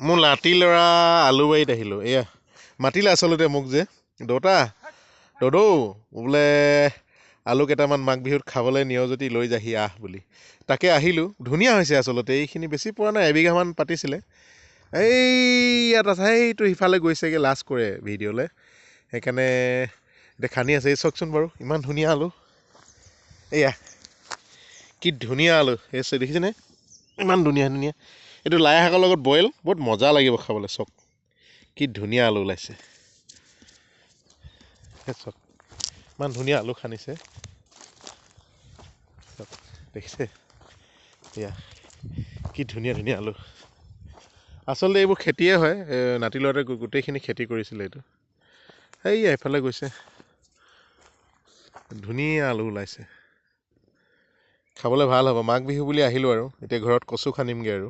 মোৰ নাতি ল'ৰা আলুবাৰীত আহিলোঁ। এয়া মাতিলে আচলতে মোক যে। দৌতা দদৌ বোলে আলু কেইটামান মাঘ বিহুত খাবলৈ নিয় যদি লৈ যাহি আহ বুলি। তাকে আহিলোঁ। ধুনীয়া হৈছে আচলতে এইখিনি বেছি পৰা নাই এবিঘামান পাতিছিলে। এই ইয়াত আছে সেইটো সিফালে গৈছেগৈ লাজ কৰে ভিডিঅ'লৈ। সেইকাৰণে এতিয়া খান্দি আছে। এই চাওকচোন বাৰু ইমান ধুনীয়া আলু। এয়া কি ধুনীয়া আলু। এই দেখিছেনে? ইমান ধুনীয়া ধুনীয়া। এইটো লাই শাকৰ লগত বইল বহুত মজা লাগিব খাবলৈ চাওক কি ধুনীয়া আলু ওলাইছে। চাওক ইমান ধুনীয়া আলু খান্দিছে চাওক দেখিছে? এয়া কি ধুনীয়া ধুনীয়া আলু। আচলতে এইবোৰ খেতিয়ে হয় নাতি গো- গোটেইখিনি খেতি কৰিছিলে এইটো। এইয়া এফালে গৈছে। ধুনীয়া আলু ওলাইছে। খাবলৈ ভাল হ'ব মাঘ বিহু বুলি আহিলোঁ আৰু এতিয়া ঘৰত কচু খান্দিমগৈ আৰু।